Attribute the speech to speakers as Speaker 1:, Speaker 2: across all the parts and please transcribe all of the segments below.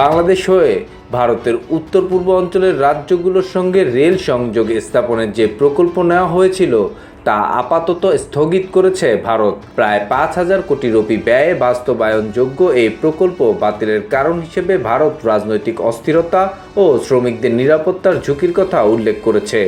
Speaker 1: বাংলাদেশ হয়ে ভারতের উত্তর পূর্ব অঞ্চলের রাজ্যগুলোর সঙ্গে রেল সংযোগ স্থাপনের যে প্রকল্প নেওয়া হয়েছিল, তা আপাতত স্থগিত করেছে ভারত। প্রায় পাঁচ হাজার কোটি রুপি ব্যয়ে বাস্তবায়নযোগ্য এই প্রকল্প বাতিলের কারণ হিসেবে ভারত রাজনৈতিক অস্থিরতা ও শ্রমিকদের নিরাপত্তার ঝুঁকির কথা উল্লেখ করেছে।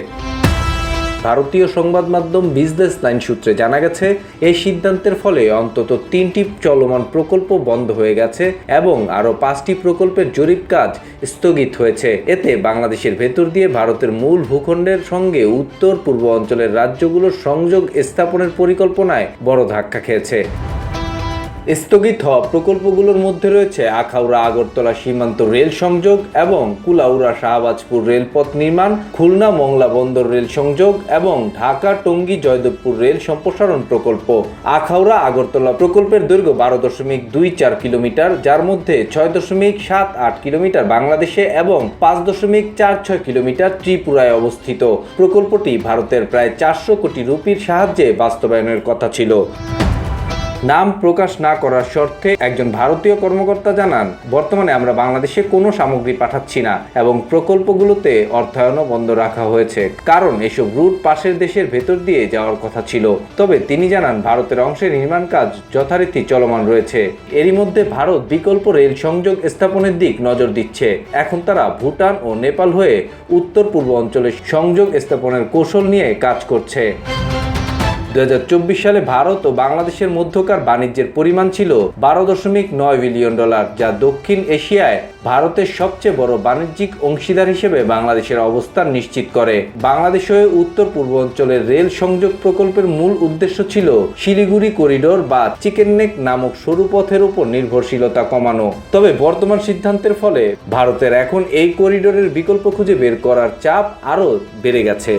Speaker 1: ভারতীয় সংবাদ মাধ্যম বিজনেস লাইন সূত্রে জানা গেছে, এই সিদ্ধান্তের ফলে অন্তত তিনটি চলমান প্রকল্প বন্ধ হয়ে গেছে এবং আরও পাঁচটি প্রকল্পের জরিপ কাজ স্থগিত হয়েছে। এতে বাংলাদেশের ভেতর দিয়ে ভারতের মূল ভূখণ্ডের সঙ্গে উত্তর পূর্ব অঞ্চলের রাজ্যগুলোর সংযোগ স্থাপনের পরিকল্পনায় বড় ধাক্কা খেয়েছে। স্থগিত হওয়া প্রকল্পগুলোর মধ্যে রয়েছে আখাউড়া, আগরতলা সীমান্ত রেল সংযোগ এবং কুলাউড়া, শাহবাজপুর রেলপথ নির্মাণ, খুলনা, মংলা বন্দর রেল সংযোগ এবং ঢাকা, টঙ্গী, জয়দেবপুর রেল সম্প্রসারণ প্রকল্প। আখাউড়া, আগরতলা প্রকল্পের দৈর্ঘ্য বারো দশমিক দুই চার কিলোমিটার, যার মধ্যে ছয় দশমিক সাত আট কিলোমিটার বাংলাদেশে এবং পাঁচ দশমিক চার ছয় কিলোমিটার ত্রিপুরায় অবস্থিত। প্রকল্পটি ভারতের প্রায় চারশো কোটি রুপির সাহায্যে বাস্তবায়নের কথা ছিল। নাম প্রকাশ না করার শর্তে একজন ভারতীয় কর্মকর্তা জানান, বর্তমানে আমরা বাংলাদেশে কোনো সামগ্রী পাঠাচ্ছি না এবং প্রকল্পগুলোতে অর্থায়নও বন্ধ রাখা হয়েছে। কারণ এসব রুট পাশের দেশের ভেতর দিয়ে যাওয়ার কথা ছিল। তবে তিনি জানান, ভারতের অংশে নির্মাণ কাজ যথারীতি চলমান রয়েছে। এরই মধ্যে ভারত বিকল্প রেল সংযোগ স্থাপনের দিক নজর দিচ্ছে। এখন তারা ভুটান ও নেপাল হয়ে উত্তর পূর্ব অঞ্চলে সংযোগ স্থাপনের কৌশল নিয়ে কাজ করছে। দু হাজার চব্বিশ সালে ভারত ও বাংলাদেশের মধ্যকার বাণিজ্যের পরিমাণ ছিল বারো দশমিক নয় বিলিয়ন ডলার, যা দক্ষিণ এশিয়ায় ভারতের সবচেয়ে বড় বাণিজ্যিক অংশীদার হিসেবে বাংলাদেশের অবস্থান নিশ্চিত করে। বাংলাদেশ হয়ে উত্তর পূর্ব অঞ্চলের রেল সংযোগ প্রকল্পের মূল উদ্দেশ্য ছিল শিলিগুড়ি করিডোর বা চিকেন নেক নামক সরু পথের উপর নির্ভরশীলতা কমানো। তবে বর্তমান সিদ্ধান্তের ফলে ভারতের এখন এই করিডোরের বিকল্প খুঁজে বের করার চাপ আরও বেড়ে গেছে।